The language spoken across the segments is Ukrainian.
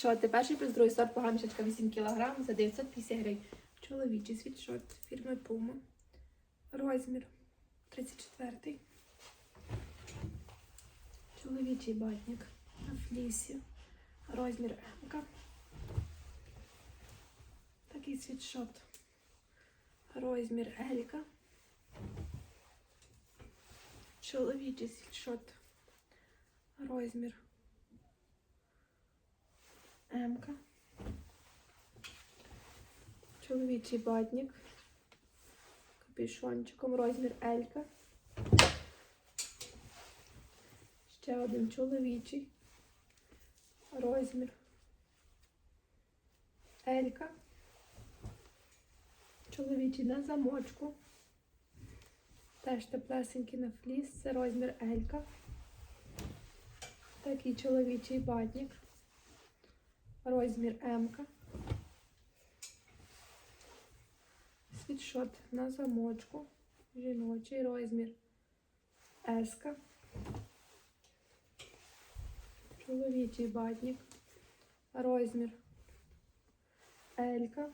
Що перший плюс другий сорт погамчачка 8 кг за 950 гривень. Чоловічий світшот фірми Puma. Розмір 34. Чоловічий батник на флісі. Розмір М. Такий світшот. Розмір Елька. Чоловічий світшот. Розмір М-ка. Чоловічий батник. Капюшончиком розмір Елька. Ще один чоловічий. Розмір Елька. Чоловічий на замочку. Теж теплесенький на фліс. Це розмір Елька. Такий чоловічий батник. Розмір М. Світшот на замочку. Жіночий розмір С. Чоловічий батник. Розмір L.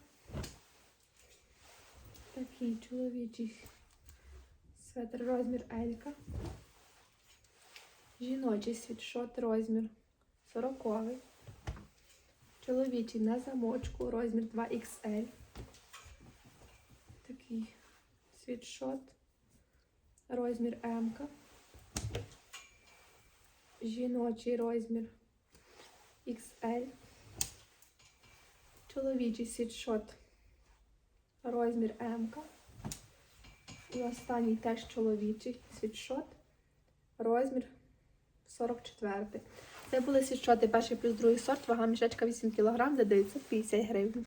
Такий чоловічий светр розмір L. Жіночий світшот розмір 40. Чоловічий на замочку, розмір 2XL. Такий світшот, розмір М. Жіночий розмір XL. Чоловічий світшот, розмір М. І останній теж чоловічий світшот, розмір 44. Це були світшоти перший плюс другий сорт, вага мішечка 8 кг за 950 гривень.